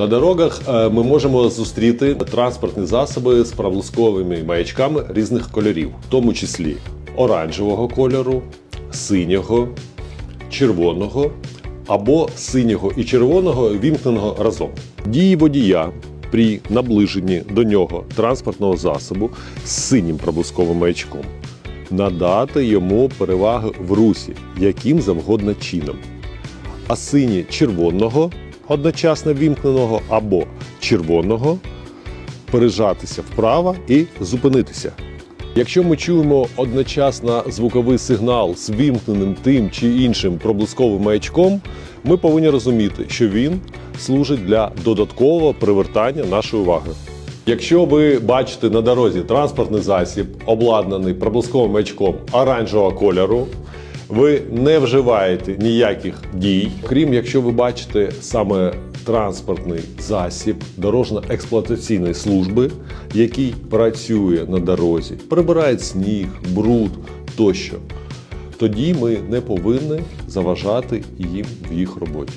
На дорогах е, ми можемо зустріти транспортні засоби з проблисковими маячками різних кольорів, в тому числі оранжевого кольору, синього, червоного або синього і червоного вімкненого разом. Дії водія при наближенні до нього транспортного засобу з синім проблисковим маячком надати йому переваги в русі, яким завгодно чином а сині червоного одночасно вімкненого або червоного пережатися вправо і зупинитися. Якщо ми чуємо одночасно звуковий сигнал з вімкненим тим чи іншим проблисковим маячком, ми повинні розуміти, що він служить для додаткового привертання нашої уваги. Якщо ви бачите на дорозі транспортний засіб, обладнаний проблисковим маячком оранжевого кольору, ви не вживаєте ніяких дій, крім якщо ви бачите саме транспортний засіб дорожньо-експлуатаційної служби, який працює на дорозі, прибирає сніг, бруд тощо. Тоді ми не повинні заважати їм в їх роботі.